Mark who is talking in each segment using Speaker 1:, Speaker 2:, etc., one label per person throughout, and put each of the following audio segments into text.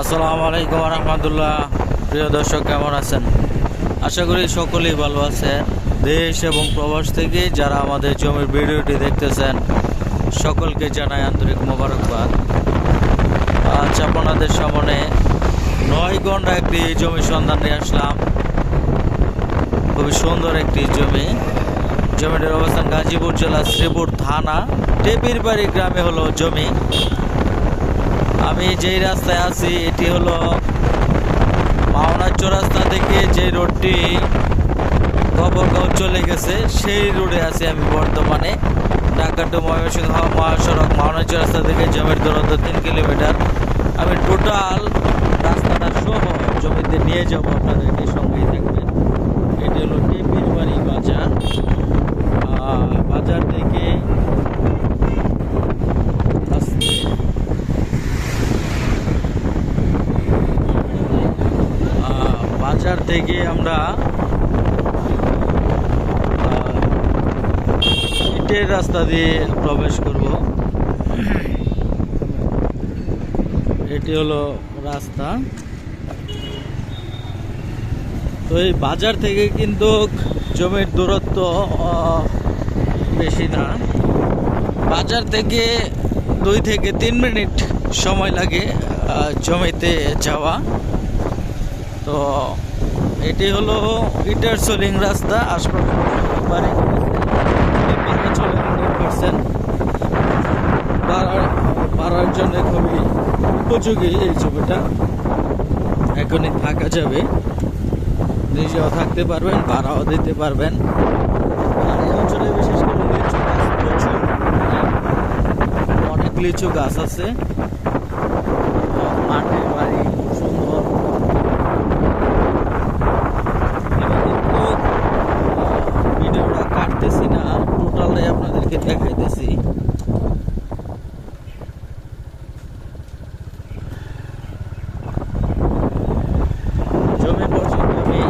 Speaker 1: আসসালামু আলাইকুম রহমতুল্লাহ। প্রিয় দর্শক, কেমন আছেন? আশা করি সকলেই ভালো আছে দেশ এবং প্রবাস থেকে যারা আমাদের জমির ভিডিওটি দেখতেছেন, সকলকে জানাই আন্তরিক মোবারকবাদ। আজ আপনাদের সামনে নয় ঘণ্টা একটি জমি সন্ধান নিয়ে আসলাম। খুবই সুন্দর একটি জমি। জমিটির অবস্থান গাজীপুর জেলা শ্রীপুর থানা। টেপির বাড়ি গ্রামে হলো জমি। আমি যেই রাস্তায় আছি, এটি হলো মাওনা চৌরাস্তা থেকে যে রোডটি গবরগাঁও চলে গেছে, সেই রোডে আছি আমি বর্তমানে। ঢাকা টু ময়মনসিংহ মহাসড়ক মাওনা চৌরাস্তা থেকে জমির দূরত্ব তিন কিলোমিটার। আমি টোটাল রাস্তাটা সহ জমিতে নিয়ে যাব, আপনাদেরকে সঙ্গেই থাকবেন। এটি হলো টেপির বাড়ি বাজার। বাজার থেকে থেকে আমরা ইটের রাস্তা দিয়ে প্রবেশ করব। এটি হলো রাস্তা। তো এই বাজার থেকে কিন্তু জমির দূরত্ব বেশি না। বাজার থেকে দুই থেকে তিন মিনিট সময় লাগে জমিতে যাওয়া। তো এটি হলো ইটার সোলিং রাস্তা আশপাশে বাড়ি জন্য খুবই উপযোগী এই ছবিটা। এখনই থাকা যাবে। নিজেও থাকতে পারবেন ভাড়াও দিতে পারবেন। অঞ্চলে বিশেষ করে লিচু গাছ অনেক লিচু গাছ আছে। মাটির বাড়ি খুব সুন্দর আমি কিন্তু আহ, ভিডিওটা কাটতেছি না টোটালটাই আপনাদেরকে দেখাইতেছি জমি পর্যন্ত আমি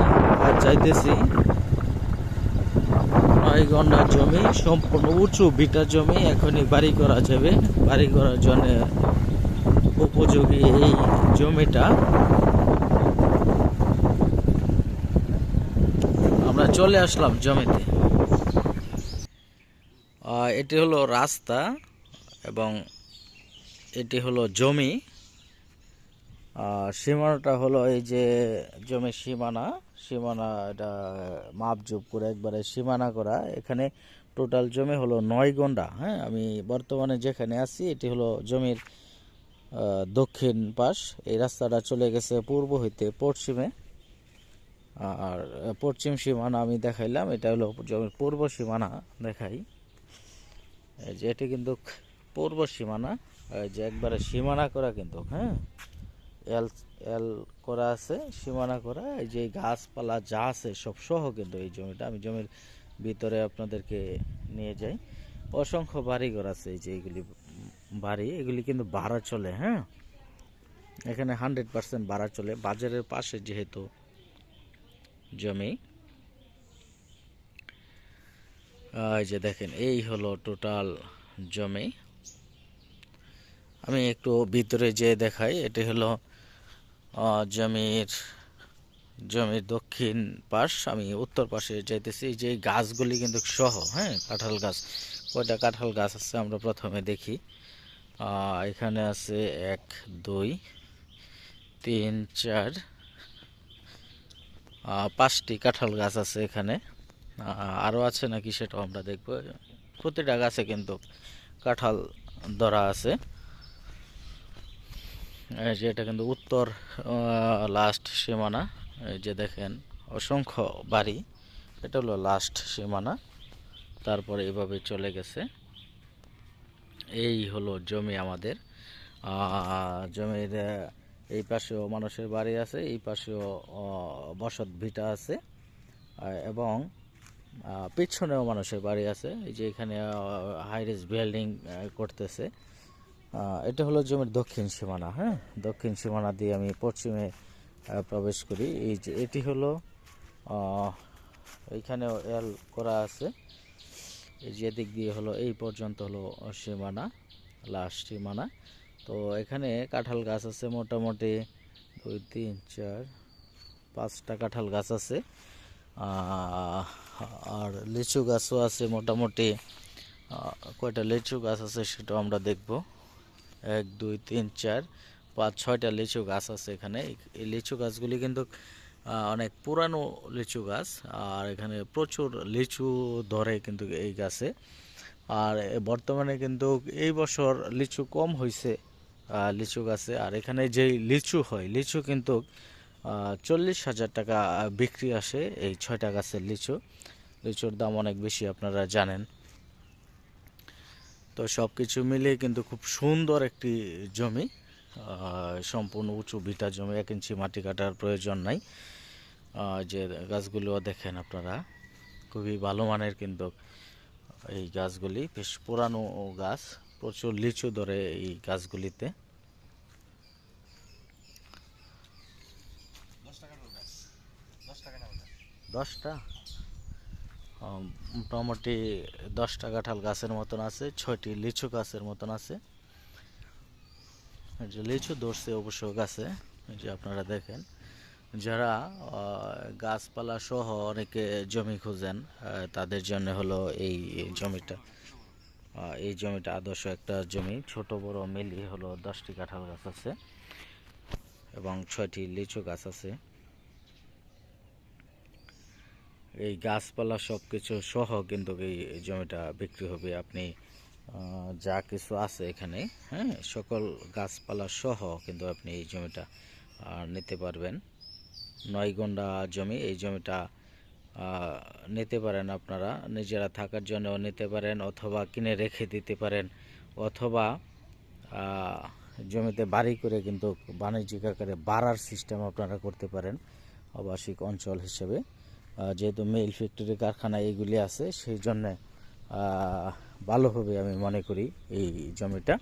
Speaker 1: চাইতেছি নয় ঘণ্টার জমি, সম্পূর্ণ উঁচু বিটা জমি, এখনই বাড়ি করা যাবে। বাড়ি করার জন্য উপযোগী এই জমিটা। আমরা চলে আসলাম জমিতে। এটি হলো রাস্তা এবং এটি হলো জমি। সীমানাটা হলো এই যে জমির সীমানা সীমানা এটা মাপজুপ করে একবারে সীমানা করা। এখানে টোটাল জমি হলো নয় গন্ডা হ্যাঁ? আমি বর্তমানে যেখানে আছি, এটি হলো জমির দক্ষিণ পাশ। এই রাস্তাটা চলে গেছে পূর্ব হইতে পশ্চিমে। আর পশ্চিম সীমানা আমি দেখাইলাম, এটা হলো জমির পূর্ব সীমানা দেখাই। যে এটি কিন্তু পূর্ব সীমানা যে একবারে সীমানা করা কিন্তু হ্যাঁ? এল এল করা আছে, সীমানা করা, এই যে গাছপালা যা আছে সব সহ কিন্তু এই জমিটা আমি জমির ভিতরে আপনাদেরকে নিয়ে যাই। অসংখ্য বাড়িঘর আছে এই যে এইগুলি বাড়ি, এগুলি কিন্তু ভাড়া চলে হ্যাঁ? এখানে হান্ড্রেড পার্সেন্ট ভাড়া চলে, বাজারের পাশে যেহেতু জমি। এই যে দেখেন, এই হলো টোটাল জমি। আমি একটু ভিতরে যে দেখাই, এটি হলো জমির জমির দক্ষিণ পাশ, আমি উত্তর পাশে যাইতেছি। যে গাছগুলি কিন্তু সহ হ্যাঁ কাঁঠাল গাছ। কয়টা কাঁঠাল গাছ আছে আমরা প্রথমে দেখি। এখানে আছে এক, দুই, তিন, চার পাঁচটি কাঁঠাল গাছ আছে এখানে। আরও আছে নাকি সেটাও আমরা দেখব। প্রতিটা গাছে কিন্তু কাঁঠাল ধরা আছে। এই যে এটা কিন্তু উত্তর লাস্ট সীমানা। এই যে দেখেন, অসংখ্য বাড়ি। এটা হলো লাস্ট সীমানা। তারপরে এভাবে চলে গেছে। এই হলো জমি আমাদের। জমির এই পাশেও মানুষের বাড়ি আছে, এই পাশেও বসত ভিটা আছে। এবং পিছনেও মানুষের বাড়ি আছে। এই যে এখানে হাইরেজ বিল্ডিং করতেছে। এটা হলো জমির দক্ষিণ সীমানা হ্যাঁ? দক্ষিণ সীমানা দিয়ে আমি পশ্চিমে প্রবেশ করি। এই যে এটি হলো এইখানেও এল করা আছে। এই যে দিক দিয়ে হলো, এই পর্যন্ত হলো সীমানা লাস্ট সীমানা। তো এখানে কাঁঠাল গাছ আছে মোটামুটি দুই, তিন, চার, পাঁচটা কাঁঠাল গাছ আছে। আর লিচু গাছও আছে মোটামুটি। কয়টা লিচু গাছ আছে সেটাও আমরা দেখব। এক, দুই, তিন, চার, পাঁচ, ছয়টা লিচু গাছ আছে এখানে। এই- লিচু গাছগুলি কিন্তু অনেক পুরানো লিচু গাছ, আর এখানে প্রচুর লিচু ধরে কিন্তু এই গাছে। আর বর্তমানে কিন্তু এই বছর লিচু কম হয়েছে লিচু গাছে। আর এখানে যেই লিচু হয়, লিচু কিন্তু চল্লিশ হাজার টাকা বিক্রি আসে এই ছয়টা গাছের লিচু। লিচুর দাম অনেক বেশি আপনারা জানেন। তো সব কিছু মিলিয়ে কিন্তু খুব সুন্দর একটি জমি সম্পূর্ণ উঁচু ভিটা জমি এক ইঞ্চি মাটি কাটার প্রয়োজন নাই। যে গাছগুলো দেখেন আপনারা খুবই ভালো মানের কিন্তু এই গাছগুলি বেশ পুরানো গাছ প্রচুর লিচু ধরে এই গাছগুলিতে। দশটা? মোটামুটি দশটা কাঁঠাল গাছের মতন আছে, ছয়টি লিচু গাছের মতন আছে। যে লিচু ধরছে অবশ্য গাছে যে আপনারা দেখেন। যারা গাছপালা সহ অনেকে জমি খুঁজেন তাদের জন্য হলো এই জমিটা। এই জমিটা আদর্শ একটা জমি, ছোট, বড়, মিলিয়ে হলো দশটি কাঁঠাল গাছ আছে এবং ছয়টি লিচু গাছ আছে। এই গাছপালা সব কিছু সহ কিন্তু এই জমিটা বিক্রি হবে। আপনি যা কিছু আছে এখানে হ্যাঁ সকল গাছপালা সহ কিন্তু আপনি এই জমিটা নিতে পারবেন। নয় গন্ডা জমি, এই জমিটা নিতে পারেন আপনারা। নিজেরা থাকার জন্য নিতে পারেন অথবা কিনে রেখে দিতে পারেন অথবা জমিতে বাড়ি করে কিন্তু বাণিজ্যিক আকারে বাড়ার সিস্টেম আপনারা করতে পারেন। আবাসিক অঞ্চল হিসেবে। যেহেতু মিল ফ্যাক্টরি কারখানা এইগুলি আছে সেই জন্যে ভালো হবে আমি মনে করি এই জমিটা।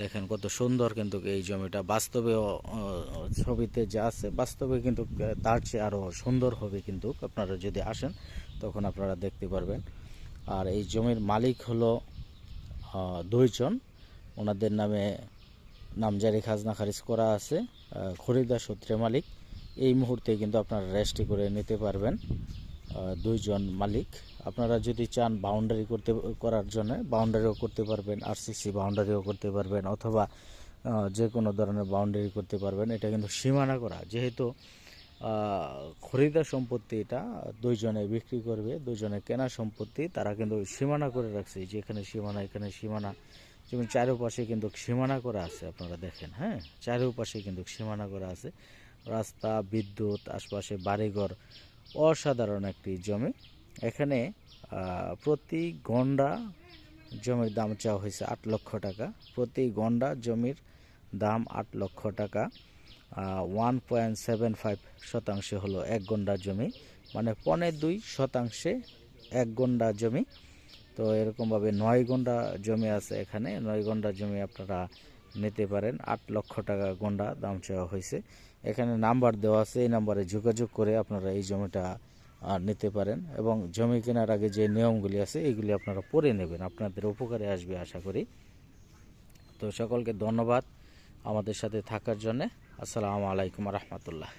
Speaker 1: দেখেন কত সুন্দর কিন্তু এই জমিটা। বাস্তবে ছবিতে যা আছে বাস্তবে কিন্তু তার চেয়ে আরও সুন্দর হবে কিন্তু। আপনারা যদি আসেন তখন আপনারা দেখতে পারবেন। আর এই জমির মালিক হলো দুইজন। ওনাদের নামে নামজারি খাজনা খারিজ করা আছে আহ, খরিদার সূত্রে মালিক। এই মুহূর্তে কিন্তু আপনারা রেজিস্ট্রি করে নিতে পারবেন। দুইজন মালিক। আপনারা যদি চান বাউন্ডারি করতে, করার জন্য বাউন্ডারিও করতে পারবেন আরসিসি বাউন্ডারিও করতে পারবেন, অথবা যে কোনো ধরনের বাউন্ডারি করতে পারবেন। এটা কিন্তু সীমানা করা। যেহেতু খরিদা সম্পত্তি এটা দুইজনে বিক্রি করবে, দুইজনে কেনা সম্পত্তি, তারা কিন্তু সীমানা করে রাখছে। যে এখানে সীমানা এখানে সীমানা। যেমন চারোপাশে কিন্তু সীমানা করা আছে, আপনারা দেখেন হ্যাঁ? চারোপাশে কিন্তু সীমানা করা আছে। রাস্তা, বিদ্যুৎ, আশপাশে বাড়িঘর অসাধারণ একটি জমি। এখানে প্রতি গন্ডা জমির দাম চাওয়া হয়েছে আট লক্ষ টাকা। প্রতি গন্ডা জমির দাম আট লক্ষ টাকা। ওয়ান পয়েন্ট সেভেন ফাইভ শতাংশে হলো এক গন্ডা জমি। মানে পনে দুই শতাংশে এক গন্ডা জমি। তো এরকমভাবে নয় গন্ডা জমি আছে এখানে। নয় গন্ডা জমি আপনারা নিতে পারেন। আট লক্ষ টাকা গন্ডা দাম চাওয়া হয়েছে। এখানে নাম্বার দেওয়া আছে, এই নাম্বারে যোগাযোগ করে আপনারা এই জমিটা নিতে পারেন এবং জমি কেনার আগে যে নিয়মগুলি আছে এইগুলি আপনারা পড়ে নেবেন। আপনাদের উপকারে আসবে আশা করি। তো সকলকে ধন্যবাদ আমাদের সাথে থাকার জন্যে। আসসালামু আলাইকুম রহমতুল্লাহ।